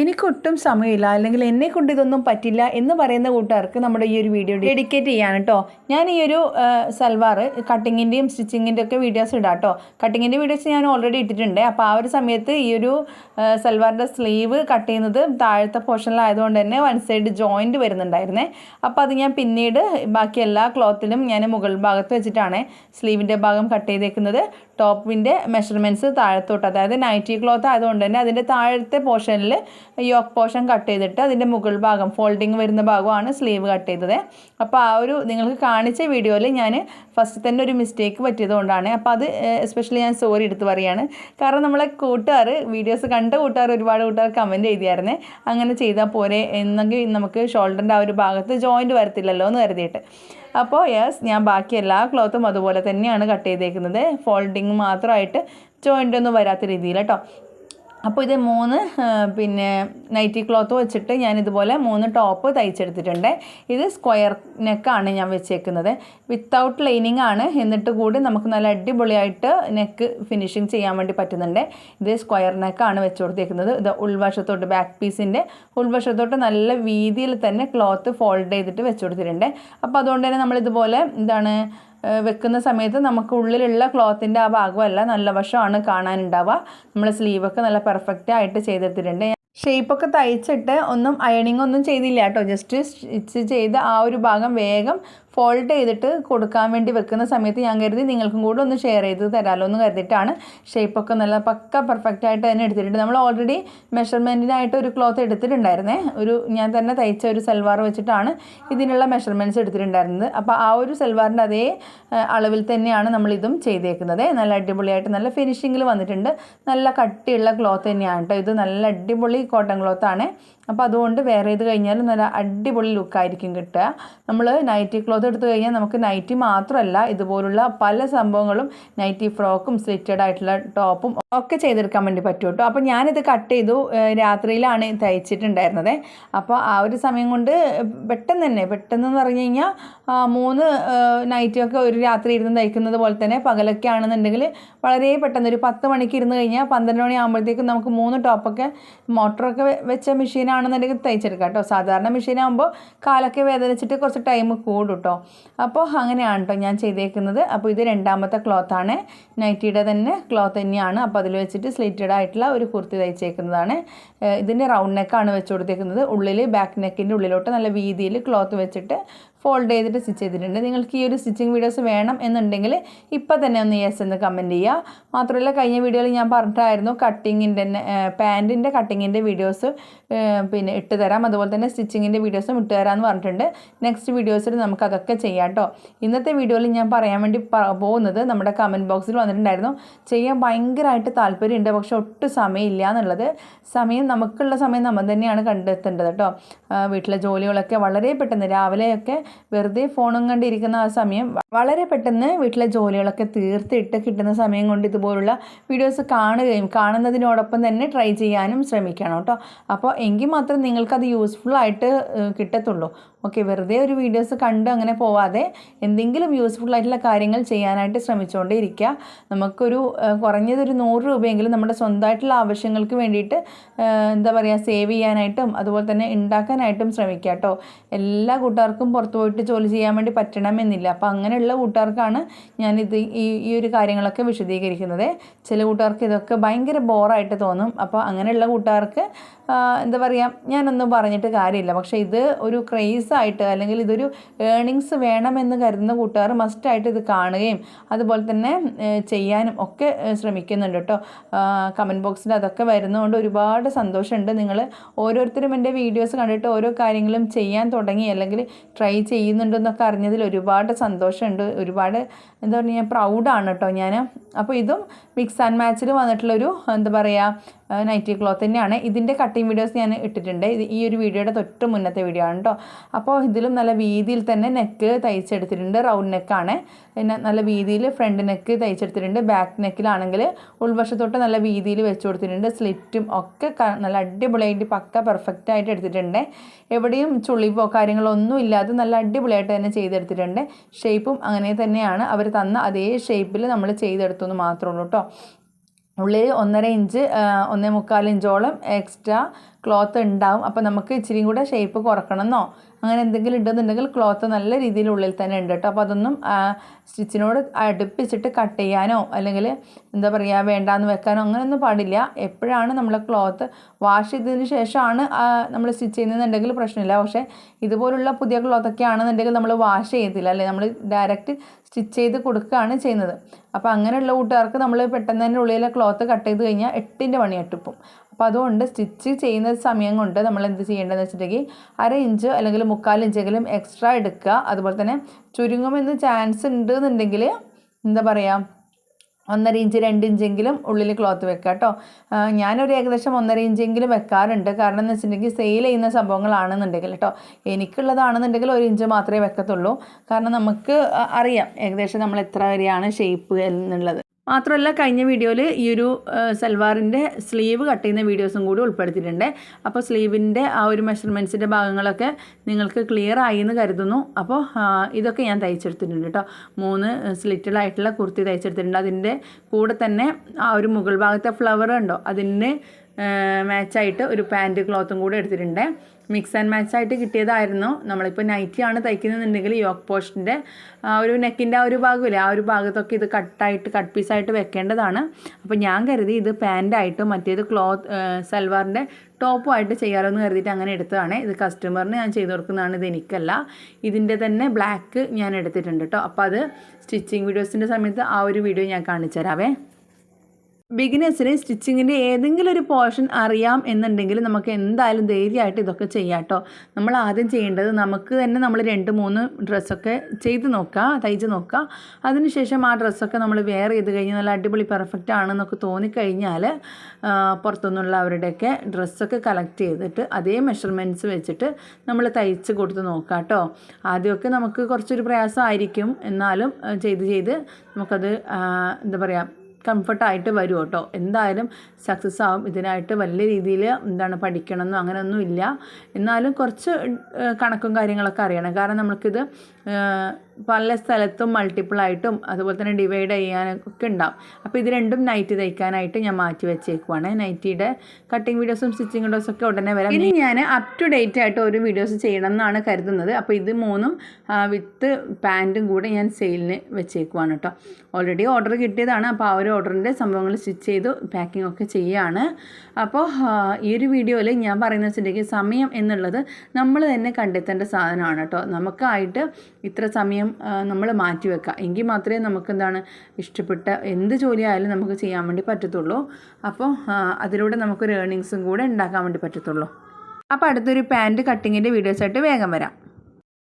എനിക്കൊട്ടും സമയമില്ല. അല്ലെങ്കിൽ എന്നെ കൊണ്ട് ഇതൊന്നും പറ്റില്ല എന്ന് പറയുന്ന കൂട്ടുകാർക്ക് നമ്മുടെ ഈ ഒരു വീഡിയോ ഡെഡിക്കേറ്റ് ചെയ്യാണ് കേട്ടോ ഞാൻ ഈ ഒരു സൽവാർ കട്ടിങ്ങിന്റെയും സ്റ്റിച്ചിങ്ങിന്റെ ഒക്കെ വീഡിയോസ് ഇടാം കേട്ടോ കട്ടിങ്ങിന്റെ വീഡിയോസ് ഞാൻ ഓൾറെഡി ഇട്ടിട്ടുണ്ട്. അപ്പോൾ ആ ഒരു സമയത്ത് ഈ ഒരു സൽവാറിന്റെ സ്ലീവ് കട്ട് ചെയ്യുന്നത് താഴത്തെ പോർഷനിലായതുകൊണ്ട് തന്നെ വൺ സൈഡ് ജോയിന്റ് വരുന്നുണ്ടായിരുന്നേ. അപ്പോൾ അത് ഞാൻ പിന്നീട് ബാക്കി എല്ലാ ക്ലോത്തിലും ഞാൻ മുകൾ ഭാഗത്ത് വെച്ചിട്ടാണ് സ്ലീവിന്റെ ഭാഗം കട്ട് ചെയ്തേക്കുന്നത്. ടോപ്പിന്റെ മെഷർമെന്റ്സ് താഴത്തോട്ട് അതായത് നൈറ്റി ക്ലോത്ത് ആയതുകൊണ്ട് തന്നെ അതിന്റെ താഴത്തെ പോർഷനിൽ യോക്ക് പോർഷൻ കട്ട് ചെയ്തിട്ട് അതിന്റെ മുകൾ ഭാഗം ഫോൾഡിങ് വരുന്ന ഭാഗമാണ് സ്ലീവ് കട്ട് ചെയ്തത്. അപ്പോൾ ആ ഒരു നിങ്ങൾക്ക് കാണിച്ച വീഡിയോയിൽ ഞാൻ ഫസ്റ്റ് തന്നെ ഒരു മിസ്റ്റേക്ക് പറ്റിയതുകൊണ്ടാണ്. അപ്പോൾ അത് എസ്പെഷ്യലി ഞാൻ സോറി എടുത്ത് പറയുകയാണ് കാരണം നമ്മളെ കൂട്ടുകാർ വീഡിയോസ് കണ്ട കൂട്ടുകാർ ഒരുപാട് കൂട്ടുകാർ കമന്റ് ചെയ്തിയായിരുന്നേ അങ്ങനെ ചെയ്താൽ പോരെ എന്നെങ്കിൽ നമുക്ക് ഷോൾഡറിന്റെ ആ ഒരു ഭാഗത്ത് ജോയിന്റ് വരത്തില്ലല്ലോ എന്ന് കരുതിയിട്ട്. അപ്പോൾ യെസ് ഞാൻ ബാക്കി എല്ലാ ക്ലോത്തും അതുപോലെ തന്നെയാണ് കട്ട് ചെയ്തേക്കുന്നത്. ഫോൾഡിങ് മാത്രമായിട്ട് ജോയിന്റ് ഒന്നും വരാത്ത രീതിയിൽ കേട്ടോ. അപ്പോൾ ഇത് മൂന്ന് പിന്നെ നൈറ്റി ക്ലോത്ത് വെച്ചിട്ട് ഞാൻ ഇതുപോലെ മൂന്ന് ടോപ്പ് തയ്ച്ചെടുത്തിട്ടുണ്ട്. ഇത് സ്ക്വയർ നെക്കാണ് ഞാൻ വെച്ചേക്കുന്നത്. വിത്തൗട്ട് ലൈനിങ് ആണ്. എന്നിട്ട് കൂടി നമുക്ക് നല്ല അടിപൊളിയായിട്ട് നെക്ക് ഫിനിഷിങ് ചെയ്യാൻ വേണ്ടി പറ്റുന്നുണ്ട്. ഇത് സ്ക്വയർ നെക്കാണ് വെച്ച് കൊടുത്തേക്കുന്നത്. ഇത് ഉൾവശത്തോട്ട് ബാക്ക് പീസിന്റെ ഉൾവശത്തോട്ട് നല്ല വീതിയിൽ തന്നെ ക്ലോത്ത് ഫോൾഡ് ചെയ്തിട്ട് വെച്ച് കൊടുത്തിട്ടുണ്ട്. അപ്പോൾ അതുകൊണ്ട് തന്നെ നമ്മളിതുപോലെ എന്താണ് വെക്കുന്ന സമയത്ത് നമുക്ക് ഉള്ളിലുള്ള ക്ലോത്തിന്റെ ആ ഭാഗമല്ല നല്ല വശമാണ് കാണാനുണ്ടാവുക. നമ്മൾ സ്ലീവൊക്കെ നല്ല പെർഫെക്റ്റ് ആയിട്ട് ചെയ്തെടുത്തിട്ടുണ്ട്. ഷേപ്പൊക്കെ തയ്ച്ചിട്ട് ഒന്നും അയണിങ് ഒന്നും ചെയ്തില്ല കേട്ടോ. ജസ്റ്റ് സ്റ്റിച്ച് ചെയ്ത് ആ ഒരു ഭാഗം വേഗം ഫോൾഡ് ചെയ്തിട്ട് കൊടുക്കാൻ വേണ്ടി വെക്കുന്ന സമയത്ത് ഞാൻ കരുതി നിങ്ങൾക്കും കൂടെ ഒന്ന് ഷെയർ ചെയ്ത് തരാമല്ലോ എന്ന് കരുതിയിട്ടാണ്. ഷേപ്പൊക്കെ നല്ല പക്ക പെർഫെക്റ്റ് ആയിട്ട് തന്നെ എടുത്തിട്ടുണ്ട്. നമ്മൾ ഓൾറെഡി മെഷർമെന്റിനായിട്ട് ഒരു ക്ലോത്ത് എടുത്തിട്ടുണ്ടായിരുന്നേ. ഒരു ഞാൻ തന്നെ തയ്ച്ച ഒരു സൽവാർ വെച്ചിട്ടാണ് ഇതിനുള്ള മെഷർമെന്റ്സ് എടുത്തിട്ടുണ്ടായിരുന്നത്. അപ്പോൾ ആ ഒരു സൽവാറിന്റെ അതേ അളവിൽ തന്നെയാണ് നമ്മളിതും ചെയ്തേക്കുന്നത്. നല്ല അടിപൊളിയായിട്ട് നല്ല ഫിനിഷിങ്ങിൽ വന്നിട്ടുണ്ട്. നല്ല കട്ടിയുള്ള ക്ലോത്ത് തന്നെയാണ് കേട്ടോ ഇത്. നല്ല അടിപൊളി കോട്ടൺ ക്ലോത്താണ് അപ്പോൾ അതുകൊണ്ട് വേറെ ചെയ്ത് കഴിഞ്ഞാലും നല്ല അടിപൊളി ലുക്കായിരിക്കും കിട്ടുക. നമ്മൾ നൈറ്റി ക്ലോത്ത് എടുത്തു കഴിഞ്ഞാൽ നമുക്ക് നൈറ്റി മാത്രമല്ല ഇതുപോലുള്ള പല സംഭവങ്ങളും നൈറ്റി ഫ്രോക്കും സ്ലിറ്റഡ് ആയിട്ടുള്ള ടോപ്പും ഒക്കെ ചെയ്തെടുക്കാൻ വേണ്ടി പറ്റും കേട്ടോ. അപ്പോൾ ഞാനിത് കട്ട് ചെയ്തു. രാത്രിയിലാണ് തയ്ച്ചിട്ടുണ്ടായിരുന്നത്. അപ്പോൾ ആ ഒരു സമയം കൊണ്ട് പെട്ടെന്ന് തന്നെ പെട്ടെന്ന് എന്ന് പറഞ്ഞു കഴിഞ്ഞാൽ മൂന്ന് നൈറ്റൊക്കെ ഒരു രാത്രി ഇരുന്ന് തയ്ക്കുന്നത് പോലെ തന്നെ പകലൊക്കെ ആണെന്നുണ്ടെങ്കിൽ വളരെ പെട്ടെന്ന് ഒരു പത്ത് മണിക്ക് ഇരുന്ന് കഴിഞ്ഞാൽ പന്ത്രണ്ട് മണി ആകുമ്പോഴത്തേക്കും നമുക്ക് മൂന്ന് ടോപ്പൊക്കെ മോട്ടറൊക്കെ വെച്ച മെഷീനാണെന്നുണ്ടെങ്കിൽ തയ്ച്ചെടുക്കാം കേട്ടോ. സാധാരണ മെഷീനാകുമ്പോൾ കാലൊക്കെ വേദനിച്ചിട്ട് കുറച്ച് ടൈം കൂടും കേട്ടോ അപ്പോൾ അങ്ങനെയാണ് കേട്ടോ ഞാൻ ചെയ്തേക്കുന്നത്. അപ്പോൾ ഇത് രണ്ടാമത്തെ ക്ലോത്താണ് നൈറ്റിയുടെ തന്നെ ക്ലോത്ത് തന്നെയാണ്. അപ്പോൾ അതിൽ വെച്ചിട്ട് സ്ലിറ്റഡ് ആയിട്ടുള്ള ഒരു കുർത്തി തയ്ച്ചേക്കുന്നതാണ്. ഇതിന്റെ റൗണ്ട് നെക്കാണ് വെച്ച് കൊടുത്തേക്കുന്നത്. ഉള്ളിൽ ബാക്ക് നെക്കിന്റെ ഉള്ളിലോട്ട് നല്ല വീതിയിൽ ക്ലോത്ത് വെച്ചിട്ട് ഫോൾഡ് ചെയ്തിട്ട് സ്റ്റിച്ച് ചെയ്തിട്ടുണ്ട്. നിങ്ങൾക്ക് ഈ ഒരു സ്റ്റിച്ചിങ് വീഡിയോസ് വേണം എന്നുണ്ടെങ്കിൽ ഇപ്പം തന്നെ ഒന്ന് യെസ് എന്ന് കമന്റ് ചെയ്യുക. മാത്രമല്ല കഴിഞ്ഞ വീഡിയോയിൽ ഞാൻ പറഞ്ഞിട്ടായിരുന്നു കട്ടിങ്ങിന്റെ പാന്റിന്റെ കട്ടിങ്ങിന്റെ വീഡിയോസ് പിന്നെ ഇട്ട് തരാം. അതുപോലെ തന്നെ സ്റ്റിച്ചിങ്ങിന്റെ വീഡിയോസും ഇട്ട് തരാമെന്ന് പറഞ്ഞിട്ടുണ്ട്. നെക്സ്റ്റ് വീഡിയോസിൽ നമുക്ക് അതൊക്കെ ചെയ്യാം കേട്ടോ ഇന്നത്തെ വീഡിയോയിൽ ഞാൻ പറയാൻ വേണ്ടി പോകുന്നത് നമ്മുടെ കമന്റ് ബോക്സിൽ വന്നിട്ടുണ്ടായിരുന്നു. ചെയ്യാൻ ഭയങ്കരമായിട്ട് താല്പര്യമുണ്ട്. പക്ഷെ ഒട്ടും സമയമില്ല എന്നുള്ളത് സമയം നമുക്കുള്ള സമയം നമ്മൾ തന്നെയാണ് കണ്ടെത്തേണ്ടത് കേട്ടോ. വീട്ടിലെ ജോലികളൊക്കെ വളരെ പെട്ടെന്ന് രാവിലെയൊക്കെ വെറുതെ ഫോണും കണ്ടിരിക്കുന്ന ആ സമയം വളരെ പെട്ടെന്ന് വീട്ടിലെ ജോലികളൊക്കെ തീർത്തിട്ട് കിട്ടുന്ന സമയം കൊണ്ട് ഇതുപോലുള്ള വീഡിയോസ് കാണുകയും കാണുന്നതിനോടൊപ്പം തന്നെ ട്രൈ ചെയ്യാനും ശ്രമിക്കണം കേട്ടോ. അപ്പോൾ എങ്കിൽ മാത്രം നിങ്ങൾക്കത് യൂസ്ഫുൾ ആയിട്ട് കിട്ടത്തുള്ളൂ. ഓക്കെ വെറുതെ ഒരു വീഡിയോസ് കണ്ട് അങ്ങനെ പോവാതെ എന്തെങ്കിലും യൂസ്ഫുൾ ആയിട്ടുള്ള കാര്യങ്ങൾ ചെയ്യാനായിട്ട് ശ്രമിച്ചുകൊണ്ടേ ഇരിക്കുക. നമുക്കൊരു കുറഞ്ഞതൊരു നൂറ് രൂപയെങ്കിലും നമ്മുടെ സ്വന്തമായിട്ടുള്ള ആവശ്യങ്ങൾക്ക് വേണ്ടിയിട്ട് എന്താ പറയുക സേവ് ചെയ്യാനായിട്ടും അതുപോലെ തന്നെ ഉണ്ടാക്കാനായിട്ടും ശ്രമിക്കുക കേട്ടോ. എല്ലാ കൂട്ടുകാർക്കും പുറത്തു പോയിട്ട് ജോലി ചെയ്യാൻ വേണ്ടി പറ്റണമെന്നില്ല. അപ്പോൾ അങ്ങനെയുള്ള കൂട്ടുകാർക്കാണ് ഞാനിത് ഈ ഈ ഒരു കാര്യങ്ങളൊക്കെ വിശദീകരിക്കുന്നത്. ചില കൂട്ടുകാർക്ക് ഇതൊക്കെ ഭയങ്കര ബോറായിട്ട് തോന്നും. അപ്പോൾ അങ്ങനെയുള്ള കൂട്ടുകാർക്ക് എന്താ പറയുക ഞാനൊന്നും പറഞ്ഞിട്ട് കാര്യമില്ല. പക്ഷേ ഇത് ഒരു ക്രേസ് ആയിട്ട് അല്ലെങ്കിൽ ഇതൊരു ഏണിങ്സ് വേണമെന്ന് കരുതുന്ന കൂട്ടുകാർ മസ്റ്റായിട്ട് ഇത് കാണുകയും അതുപോലെ തന്നെ ചെയ്യാനും ഒക്കെ ശ്രമിക്കുന്നുണ്ട് കേട്ടോ. കമന്റ് ബോക്സിൽ അതൊക്കെ വരുന്നതുകൊണ്ട് ഒരുപാട് സന്തോഷമുണ്ട് നിങ്ങൾ ഓരോരുത്തരും എന്റെ വീഡിയോസ് കണ്ടിട്ട് ഓരോ കാര്യങ്ങളും ചെയ്യാൻ തുടങ്ങി അല്ലെങ്കിൽ ട്രൈ ചെയ്യുന്നുണ്ടെന്നൊക്കെ അറിഞ്ഞതിൽ ഒരുപാട് സന്തോഷമുണ്ട് ഒരുപാട് എന്താ പറയുക പ്രൗഡാണ് കേട്ടോ ഞാൻ അപ്പോൾ ഇതും മിക്സ് ആൻഡ് മാച്ചിൽ വന്നിട്ടുള്ളൊരു എന്താ പറയുക നൈറ്റി ക്ലോത്ത് തന്നെയാണ്. ഇതിന്റെ കട്ടിങ് വീഡിയോസ് ഞാൻ ഇട്ടിട്ടുണ്ട്. ഇത് ഈ ഒരു വീഡിയോയുടെ തൊട്ട് മുന്നത്തെ വീഡിയോ ആണ് കേട്ടോ അപ്പോൾ ഇതിലും നല്ല വീതിയിൽ തന്നെ നെക്ക് തയ്ച്ചെടുത്തിട്ടുണ്ട്. റൗണ്ട് നെക്കാണ് പിന്നെ നല്ല വീതിയിൽ ഫ്രണ്ട് നെക്ക് തയ്ച്ചെടുത്തിട്ടുണ്ട്. ബാക്ക് നെക്കിലാണെങ്കിൽ ഉൾവശത്തോട്ട് നല്ല വീതിയിൽ വെച്ച് കൊടുത്തിട്ടുണ്ട്. സ്ലിറ്റും ഒക്കെ നല്ല അടിപൊളിയായിട്ട് പക്ക പെർഫെക്റ്റ് ആയിട്ട് എടുത്തിട്ടുണ്ട്. എവിടെയും ചുളിവോ കാര്യങ്ങളോ ഒന്നും ഇല്ലാതെ നല്ല അടിപൊളിയായിട്ട് തന്നെ ചെയ്തെടുത്തിട്ടുണ്ട്. ഷേപ്പും അങ്ങനെ തന്നെയാണ്. അവർ തന്ന അതേ ഷേപ്പിൽ നമ്മൾ ചെയ്തെടുത്തു എന്ന് മാത്രമേ ഉള്ളൂ കേട്ടോ ഉള്ളിൽ ഒന്നര ഇഞ്ച് ഒന്നേ മുക്കാൽ ഇഞ്ചോളം എക്സ്ട്രാ ക്ലോത്ത് ഉണ്ടാവും. അപ്പോൾ നമുക്ക് ഇച്ചിരി കൂടെ ഷേപ്പ് കുറക്കണമെന്നോ? അങ്ങനെ എന്തെങ്കിലും ഉണ്ടെന്നുണ്ടെങ്കിൽ ക്ലോത്ത് നല്ല രീതിയിൽ ഉള്ളിൽ തന്നെ ഉണ്ട് കേട്ടോ അപ്പോൾ അതൊന്നും സ്റ്റിച്ചിനോട് അടുപ്പിച്ചിട്ട് കട്ട് ചെയ്യാനോ അല്ലെങ്കിൽ എന്താ പറയുക വേണ്ടാന്ന് വെക്കാനോ അങ്ങനെയൊന്നും പാടില്ല. എപ്പോഴാണ് നമ്മൾ ക്ലോത്ത് വാഷ് ചെയ്തതിന് ശേഷമാണ് നമ്മൾ സ്റ്റിച്ച് ചെയ്യുന്നതെന്നുണ്ടെങ്കിൽ പ്രശ്നമില്ല. പക്ഷേ ഇതുപോലുള്ള പുതിയ ക്ലോത്തൊക്കെ ആണെന്നുണ്ടെങ്കിൽ നമ്മൾ വാഷ് ചെയ്യത്തില്ല. അല്ലേ നമ്മൾ ഡയറക്റ്റ് സ്റ്റിച്ച് ചെയ്ത് കൊടുക്കുകയാണ് ചെയ്യുന്നത്. അപ്പോൾ അങ്ങനെയുള്ള കൂട്ടുകാർക്ക് നമ്മൾ പെട്ടെന്ന് തന്നെ ഉള്ളിലെ ക്ലോത്ത് കട്ട് ചെയ്ത് കഴിഞ്ഞാൽ എട്ടിന്റെ പണി എട്ടിപ്പും അപ്പോൾ അതുകൊണ്ട് സ്റ്റിച്ച് ചെയ്യുന്ന സമയം കൊണ്ട് നമ്മൾ എന്ത് ചെയ്യേണ്ടതെന്ന് വെച്ചിട്ടുണ്ടെങ്കിൽ അര ഇഞ്ച് അല്ലെങ്കിൽ മുക്കാൽ ഇഞ്ചെങ്കിലും എക്സ്ട്രാ എടുക്കുക. അതുപോലെ തന്നെ ചുരുങ്ങുമെന്ന് ചാൻസ് ഉണ്ട് എന്നുണ്ടെങ്കിൽ എന്താ പറയുക ഒന്നര ഇഞ്ച് രണ്ട് ഇഞ്ചെങ്കിലും ഉള്ളിൽ ക്ലോത്ത് വെക്കുക കേട്ടോ. ഞാനൊരു ഏകദേശം ഒന്നര ഇഞ്ചെങ്കിലും വെക്കാറുണ്ട്. കാരണം എന്ന് വെച്ചിട്ടുണ്ടെങ്കിൽ സെയിൽ ചെയ്യുന്ന സംഭവങ്ങളാണെന്നുണ്ടെങ്കിൽ കേട്ടോ. എനിക്കുള്ളതാണെന്നുണ്ടെങ്കിൽ ഒരു ഇഞ്ച് മാത്രമേ വെക്കത്തുള്ളൂ. കാരണം നമുക്ക് അറിയാം ഏകദേശം നമ്മൾ എത്ര വരെയാണ് ഷേപ്പ് എന്നുള്ളത്. മാത്രമല്ല കഴിഞ്ഞ വീഡിയോയിൽ ഈ ഒരു സൽവാറിന്റെ സ്ലീവ് കട്ട് ചെയ്യുന്ന വീഡിയോസും കൂടി ഉൾപ്പെടുത്തിയിട്ടുണ്ട്. അപ്പോൾ സ്ലീവിന്റെ ആ ഒരു മെഷർമെന്റ്സിന്റെ ഭാഗങ്ങളൊക്കെ നിങ്ങൾക്ക് ക്ലിയർ ആയി എന്ന് കരുതുന്നു. അപ്പോൾ ഇതൊക്കെ ഞാൻ തയ്ച്ചെടുത്തിട്ടുണ്ട് കേട്ടോ. മൂന്ന് സ്ലിറ്റഡായിട്ടുള്ള കുർത്തി തയ്ച്ചെടുത്തിട്ടുണ്ട്. അതിന്റെ കൂടെ തന്നെ ആ ഒരു മുകൾ ഭാഗത്തെ ഫ്ലവർ ഉണ്ടോ അതിന് മാച്ചായിട്ട് ഒരു പാന്റ് ക്ലോത്തും കൂടെ എടുത്തിട്ടുണ്ട്. മിക്സ് ആൻഡ് മാച്ച് ആയിട്ട് കിട്ടിയതായിരുന്നു. നമ്മളിപ്പോൾ നൈറ്റിയാണ് തയ്ക്കുന്നതെന്നുണ്ടെങ്കിൽ യോക്ക് പോസ്റ്റിന്റെ ഒരു നെക്കിന്റെ ആ ഒരു ഭാഗമില്ലേ ആ ഒരു ഭാഗത്തൊക്കെ ഇത് കട്ടായിട്ട് കട്ട് പീസായിട്ട് വെക്കേണ്ടതാണ്. അപ്പോൾ ഞാൻ കരുതി ഇത് പാന്റായിട്ടും മറ്റേത് ക്ലോത്ത് സൽവാറിന്റെ ടോപ്പുമായിട്ട് ചെയ്യാമല്ലോ എന്ന് കരുതിയിട്ട് അങ്ങനെ എടുത്തതാണ്. ഇത് കസ്റ്റമറിന് ഞാൻ ചെയ്തു കൊടുക്കുന്നതാണ് ഇത് എനിക്കല്ല. ഇതിന്റെ തന്നെ ബ്ലാക്ക് ഞാൻ എടുത്തിട്ടുണ്ട് കേട്ടോ. അപ്പോൾ അത് സ്റ്റിച്ചിങ് വീഡിയോസിന്റെ സമയത്ത് ആ ഒരു വീഡിയോ ഞാൻ കാണിച്ചു തരാവേ ബിഗിനേഴ്സിന് സ്റ്റിച്ചിങ്ങിന്റെ ഏതെങ്കിലും ഒരു പോർഷൻ അറിയാം എന്നുണ്ടെങ്കിൽ നമുക്ക് എന്തായാലും ധൈര്യമായിട്ട് ഇതൊക്കെ ചെയ്യാം കേട്ടോ. നമ്മൾ ആദ്യം ചെയ്യേണ്ടത് നമുക്ക് തന്നെ നമ്മൾ രണ്ട് മൂന്ന് ഡ്രസ്സൊക്കെ ചെയ്ത് നോക്കുക തയ്ച്ച് നോക്കുക അതിനുശേഷം ആ ഡ്രസ്സൊക്കെ നമ്മൾ വെയർ ചെയ്ത് കഴിഞ്ഞാൽ നല്ല അടിപൊളി പെർഫെക്റ്റ് ആണെന്നൊക്കെ തോന്നിക്കഴിഞ്ഞാൽ പുറത്തുനിന്നുള്ള അവരുടെയൊക്കെ ഡ്രസ്സൊക്കെ കളക്ട് ചെയ്തിട്ട് അതേ മെഷർമെന്റ്സ് വെച്ചിട്ട് നമ്മൾ തയ്ച്ച് കൊടുത്ത് നോക്കാം കേട്ടോ. ആദ്യമൊക്കെ നമുക്ക് കുറച്ചൊരു പ്രയാസമായിരിക്കും. എന്നാലും ചെയ്ത് ചെയ്ത് നമുക്കത് എന്താ പറയുക കംഫർട്ടായിട്ട് വരും കേട്ടോ എന്തായാലും സക്സസ് ആവും. ഇതിനായിട്ട് വലിയ രീതിയിൽ എന്താണ് പഠിക്കണമെന്നോ അങ്ങനെയൊന്നും ഇല്ല. എന്നാലും കുറച്ച് കണക്കും കാര്യങ്ങളൊക്കെ അറിയണം. കാരണം നമുക്കിത് പല സ്ഥലത്തും മൾട്ടിപ്പിൾ ആയിട്ടും അതുപോലെ തന്നെ ഡിവൈഡ് ചെയ്യാനൊക്കെ ഉണ്ടാവും. അപ്പോൾ ഇത് രണ്ടും നൈറ്റി തയ്ക്കാനായിട്ട് ഞാൻ മാറ്റി വെച്ചേക്കുവാണ്. നൈറ്റിയുടെ കട്ടിങ് വീഡിയോസും സ്റ്റിച്ചിങ് വീഡിയോസും ഒക്കെ ഉടനെ വരാം. ഇനി ഞാൻ അപ് ടു ഡേറ്റ് ആയിട്ട് ഒരു വീഡിയോസ് ചെയ്യണം എന്നാണ് കരുതുന്നത്. അപ്പോൾ ഇത് മൂന്നും വിത്ത് പാന്റും കൂടെ ഞാൻ സെയിലിന് വെച്ചേക്കുവാണ് കേട്ടോ. ഓൾറെഡി ഓർഡർ കിട്ടിയതാണ്. അപ്പോൾ ആ ഒരു ഓർഡറിന്റെ സംഭവങ്ങൾ സ്റ്റിച്ച് ചെയ്ത് പാക്കിംഗ് ഒക്കെ ചെയ്യുകയാണ് അപ്പോൾ ഈ ഒരു വീഡിയോയിൽ ഞാൻ പറയുന്നത് വെച്ചിട്ടുണ്ടെങ്കിൽ സമയം എന്നുള്ളത് നമ്മൾ തന്നെ കണ്ടെത്തേണ്ട സാധനമാണ് കേട്ടോ. നമുക്കായിട്ട് ഇത്ര സമയം നമ്മൾ മാറ്റി വെക്കുക എങ്കിൽ മാത്രമേ നമുക്ക് എന്താണ് ഇഷ്ടപ്പെട്ട എന്ത് ജോലി ജോലിയായാലും നമുക്ക് ചെയ്യാൻ വേണ്ടി പറ്റത്തുള്ളൂ. അപ്പോൾ അതിലൂടെ നമുക്കൊരു ഏർണിങ്സും കൂടെ ഉണ്ടാക്കാൻ വേണ്ടി പറ്റത്തുള്ളൂ. അപ്പോൾ അടുത്തൊരു പാന്റ് കട്ടിങ്ങിന്റെ വീഡിയോസായിട്ട് വേഗം വരാം.